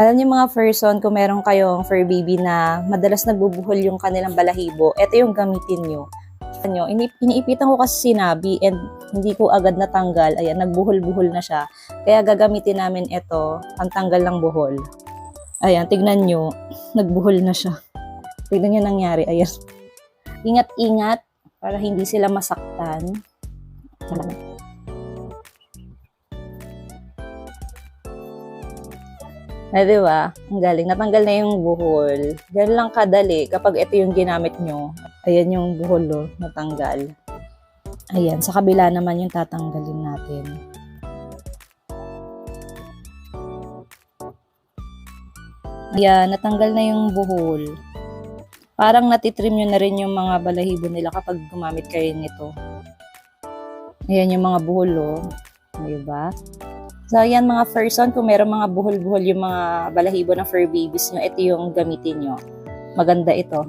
Alam niyo mga person, kung meron kayong fur baby na madalas nagbubuhol yung kanilang balahibo, ito yung gamitin nyo. Ano, ini iniipitan ko kasi sinabi and hindi ko agad natanggal. Ayan, nagbuhol-buhol na siya. Kaya gagamitin namin ito, ang tanggal ng buhol. Ayan, tignan nyo, nagbuhol na siya. Tignan nyo nangyari, ayan. Ingat-ingat para hindi sila masaktan. Na, di ba? Ang galing. Natanggal na yung buhol. Ganun lang kadali kapag ito yung ginamit nyo. Ayan yung buhol, oh, natanggal. Ayan, sa kabila naman yung tatanggalin natin. Ayan, natanggal na yung buhol. Parang natitrim nyo na rin yung mga balahibo nila kapag gumamit kayo nito. Ayan yung mga buhol, oh. Diba? So, ayan mga person, kung meron mga buhol-buhol yung mga balahibo ng fur babies nyo, ito yung gamitin nyo. Maganda ito.